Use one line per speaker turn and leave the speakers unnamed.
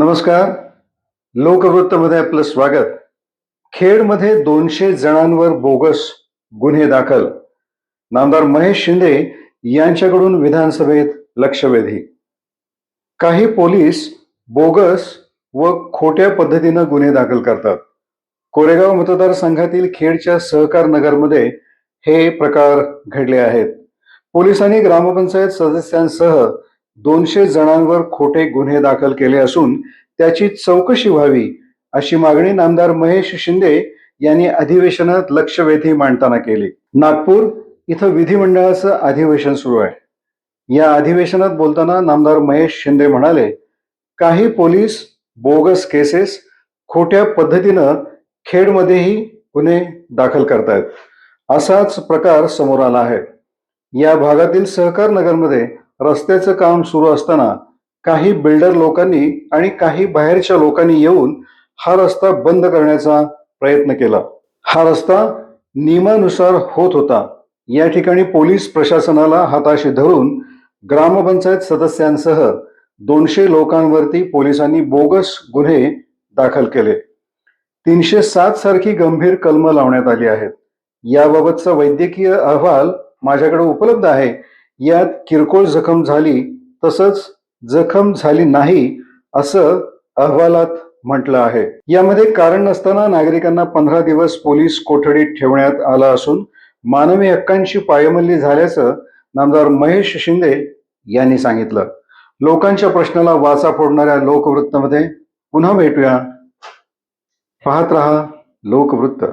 नमस्कार. लोकवृत्तमध्ये आपलं स्वागत. खेडमध्ये दोनशे जणांवर बोगस गुन्हे दाखल. नामदार महेश शिंदे यांच्याकडून विधानसभेत लक्षवेधी. काही पोलीस बोगस व खोट्या पद्धतीनं गुन्हे दाखल करतात. कोरेगाव मतदारसंघातील खेडच्या सहकार नगरमध्ये हे प्रकार घडले आहेत. पोलिसांनी ग्रामपंचायत सदस्यांसह दोनशे जणांवर खोटे गुन्हे दाखल केले असून त्याची चौकशी व्हावी अशी मागणी नामदार महेश शिंदे यांनी अधिवेशनात लक्षवेधी मांडताना केली. नागपूर इथं विधिमंडळाचं अधिवेशन सुरू आहे. या अधिवेशनात बोलताना नामदार महेश शिंदे म्हणाले काही पोलीस बोगस केसेस खोट्या पद्धतीनं खेडमध्येही गुन्हे दाखल करतायत. असाच प्रकार समोर आला आहे. या भागातील सहकार नगरमध्ये रस्त्याचं काम सुरू असताना काही बिल्डर लोकांनी आणि काही बाहेरच्या लोकांनी येऊन हा रस्ता बंद करण्याचा प्रयत्न केला. हा रस्ता नियमानुसार होत होता. या ठिकाणी पोलीस प्रशासनाला हाताशी धरून ग्रामपंचायत सदस्यांसह दोनशे लोकांवरती पोलिसांनी बोगस गुन्हे दाखल केले. तीनशे सात सारखी गंभीर कलमं लावण्यात आली आहेत. याबाबतचा वैद्यकीय अहवाल माझ्याकडे उपलब्ध आहे. यात किरकोळ जखम झाली तसंच जखम झाली नाही असं अहवालात म्हटलं आहे. यामध्ये कारण नसताना नागरिकांना पंधरा दिवस पोलीस कोठडीत ठेवण्यात आलं असून मानवी हक्कांची पायमल्ली झाल्याचं नामदार महेश शिंदे यांनी सांगितलं. लोकांच्या प्रश्नाला वाचा फोडणाऱ्या लोकवृत्तमध्ये पुन्हा भेटूया. पाहत रहा लोकवृत्त.